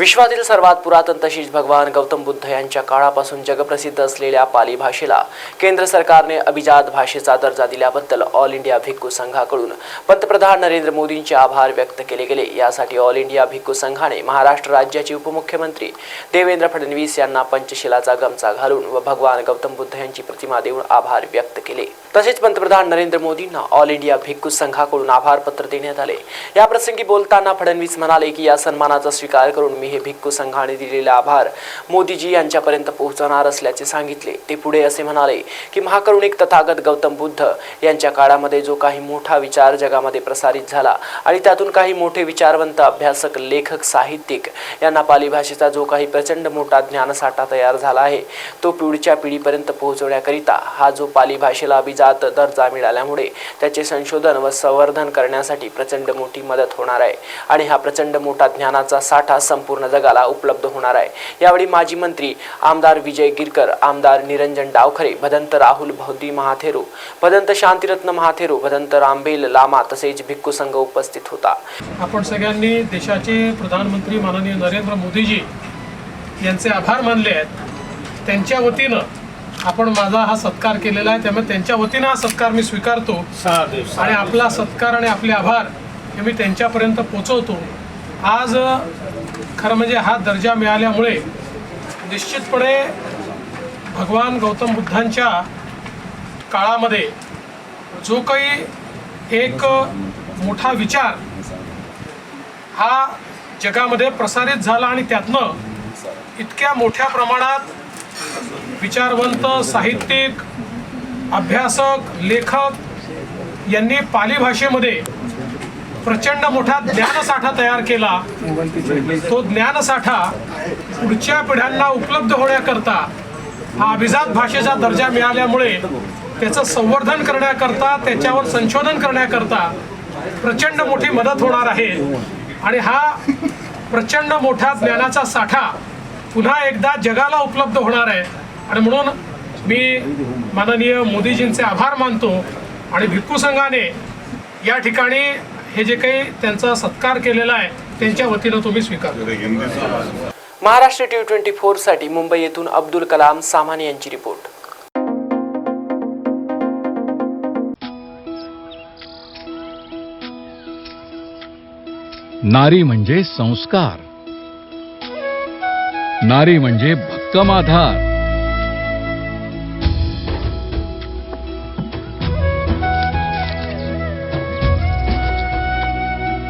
विश्वातील सर्वात पुरातन तशीच भगवान गौतम बुद्ध यांच्या काळापासून जगप्रसिद्ध असलेल्या पाली भाषेला केंद्र सरकारने अभिजात भाषेचा दर्जा दिल्याबद्दल ऑल इंडिया भिक्खू संघाकडून पंतप्रधान नरेंद्र मोदींचे आभार व्यक्त केले गेले. यासाठी ऑल इंडिया भिक्खू संघाने महाराष्ट्र राज्याचे उपमुख्यमंत्री देवेंद्र फडणवीस यांना पंचशिलाचा गमचा घालून व भगवान गौतम बुद्ध यांची प्रतिमा देऊन आभार व्यक्त केले. तसेच पंतप्रधान नरेंद्र मोदींना ऑल इंडिया भिक्खू संघाकडून आभार पत्र देण्यात आले. या प्रसंगी बोलताना फडणवीस म्हणाले की या सन्मानाचा स्वीकार करून आम्ही हे भिक्खू संघाने दिलेले आभार. मोदीजी यांच्यापर्यंत पोहोचवणार असल्याचे सांगितले. ते पुढे असे म्हणाले की महाकरुणिक तथागत गौतम बुद्ध यांच्या काळामध्ये जो काही मोठा विचार जगामध्ये प्रसारित झाला आणि त्यातून काही मोठे विचारवंत अभ्यासक लेखक साहित्यिक यांना पाली भाषेचा जो काही प्रचंड मोठा ज्ञानसाठा तयार झाला आहे तो पुढच्या पिढीपर्यंत पोहोचवण्याकरिता हा जो पाली भाषेला अभिजात दर्जा मिळाल्यामुळे त्याचे संशोधन व संवर्धन करण्यासाठी प्रचंड मोठी मदत होणार आहे. आणि हा प्रचंड मोठा ज्ञानाचा साठा संपूर्ण जगाला उपलब्ध होणार आहे. यावेळी माजी मंत्री आमदार विजय गिरकर आमदार निरंजन डावखरे भदंत राहुल भौदी महाथेरो भदंत शांतिरत्न महाथेरो भदंत रामबेल लामा तसेच भिक्खू संघ उपस्थित होता. आपण सगळ्यांनी देशाचे प्रधानमंत्री माननीय नरेंद्र मोदीजी यांचे आभार मानले आहेत. त्यांच्या वतीनं आपण माझा हा सत्कार केलेला आहे. त्यामुळे त्यांच्या वतीनं हा सत्कार मी स्वीकारतो. आणि आपला सत्कार आणि आपले आभार हे मी त्यांच्यापर्यंत पोचवतो. आज खरं म्हणजे हा दर्जा मिळाल्यामुळे निश्चितपणे भगवान गौतम बुद्धांच्या काळामध्ये जो काही एक मोठा विचार हा जगामध्ये प्रसारित झाला आणि त्यातनं इतक्या मोठ्या प्रमाणात विचारवंत साहित्यिक अभ्यासक लेखक यांनी पाली भाषेमध्ये प्रचंड मोठा ज्ञानसाठा तयार केला. तो ज्ञानसाठा पुढच्या पिढ्यांना उपलब्ध होण्याकरता हा अभिजात भाषेचा दर्जा मिळाल्यामुळे त्याचं संवर्धन करण्याकरता त्याच्यावर संशोधन करण्याकरता प्रचंड मोठी मदत होणार आहे. आणि हा प्रचंड मोठा ज्ञानाचा साठा पुन्हा एकदा जगाला उपलब्ध होणार आहे. आणि म्हणून मी माननीय मोदीजींचे आभार मानतो आणि भिक्खू संघाने या ठिकाणी हे जे काही त्यांचा सत्कार केलेला आहे त्यांच्या वतीनं तुम्ही स्वीकार महाराष्ट्र टी ट्वेंटी फोरसाठी मुंबई येथून अब्दुल कलाम सामानी यांची रिपोर्ट. नारी म्हणजे संस्कार. नारी म्हणजे भक्कम आधार.